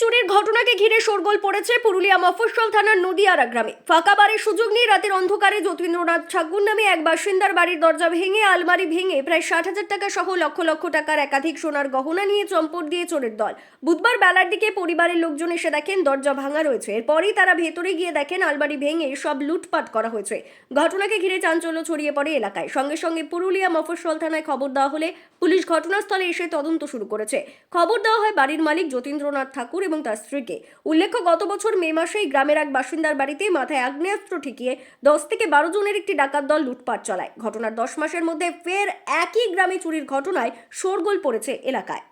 চুরির ঘটনাকে ঘিরে শোরগোল পড়েছে পুরুলিয়া মফস্বল থানার নদিয়ারা গ্রামে। ফাঁকা বাড়ির সুযোগ নিয়ে রাতের অন্ধকারে যতীন্দ্রনাথ ঠাকুর নামে এক বাসিন্দার বাড়ির দরজা ভেঙে আলমারি ভেঙে প্রায় ষাট হাজার টাকা সহ লক্ষ লক্ষ টাকার একাধিক সোনার গহনা নিয়ে চম্পট দিয়ে চোরের দল। বুধবার বেলার দিকে পরিবারের লোকজন এসে দেখেন দরজা ভাঙা রয়েছে। এরপরই তারা ভেতরে গিয়ে দেখেন আলমারি ভেঙে সব লুটপাট করা হয়েছে। ঘটনাকে ঘিরে চাঞ্চল্য ছড়িয়ে পড়ে এলাকায়। সঙ্গে সঙ্গে পুরুলিয়া মফস্বল থানায় খবর দেওয়া হলে পুলিশ ঘটনাস্থলে এসে তদন্ত শুরু করেছে। খবর দেওয়া হয় বাড়ির মালিক যতীন্দ্রনাথ ঠাকুর এবং তার স্ত্রীকে। উল্লেখ্য, গত বছর মে মাসেই গ্রামের এক বাসিন্দার বাড়িতে মাথায় আগ্নেয়াস্ত্র ঠেকিয়ে দশ থেকে বারো জনের একটি ডাকাত দল লুটপাট চালায়। ঘটনার দশ মাসের মধ্যে ফের একই গ্রামে চুরির ঘটনায় শোরগোল পড়েছে এলাকায়।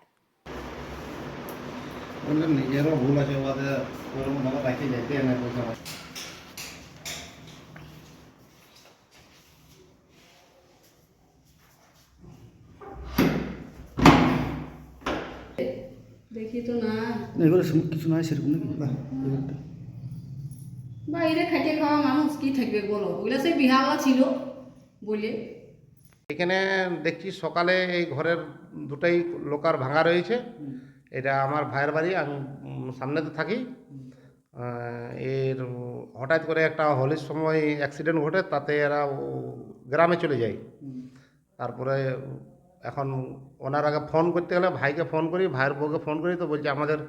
দেখি তো না। এবারে কিছু নয় সেরকম নাকি? এবারটা বাইরে খাইতে খাওয়া মানুষ কি থাকবে বলো? ওগুলো সেই বিহাওয়া ছিল বলে। এখানে দেখছি সকালে এই ঘরের দুটাই লোকার ভাঙা রয়েছে। এটা আমার ভাইয়ের বাড়ি আমি উম, সামনেতে থাকি। এর হঠাৎ করে একটা হোলির সময় অ্যাক্সিডেন্ট ঘটে তাতে এরা গ্রামে চলে যায়। তারপরে এখন ওনার আগে ফোন করতে গেলে ভাইকে ফোন করি ভাইয়ের বউকে ফোন করি তো বলছে আমাদের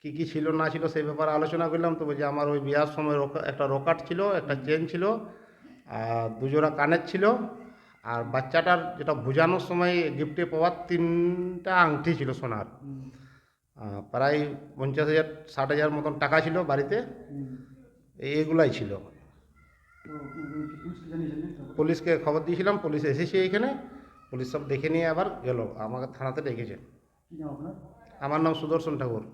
কি কি ছিল না ছিল সেই ব্যাপারে আলোচনা করলাম তো বলছে আমার ওই বিয়ার সময় একটা রোকাট ছিল একটা চেন ছিল আর দুজোড়া কানের ছিল আর বাচ্চাটার যেটা বোঝানোর সময় গিফটে পাওয়ার তিনটা আংটি ছিল সোনার। প্রায় পঞ্চাশ হাজার ষাট হাজার মতন টাকা ছিল বাড়িতে। এইগুলাই ছিল। পুলিশকে পুলিশকে খবর দিয়েছিলাম পুলিশ এসেছে এইখানে পুলিশ সব দেখে নিয়ে আবার গেল আমাকে থানাতে ডেকেছে। আমার নাম সুদর্শন ঠাকুর।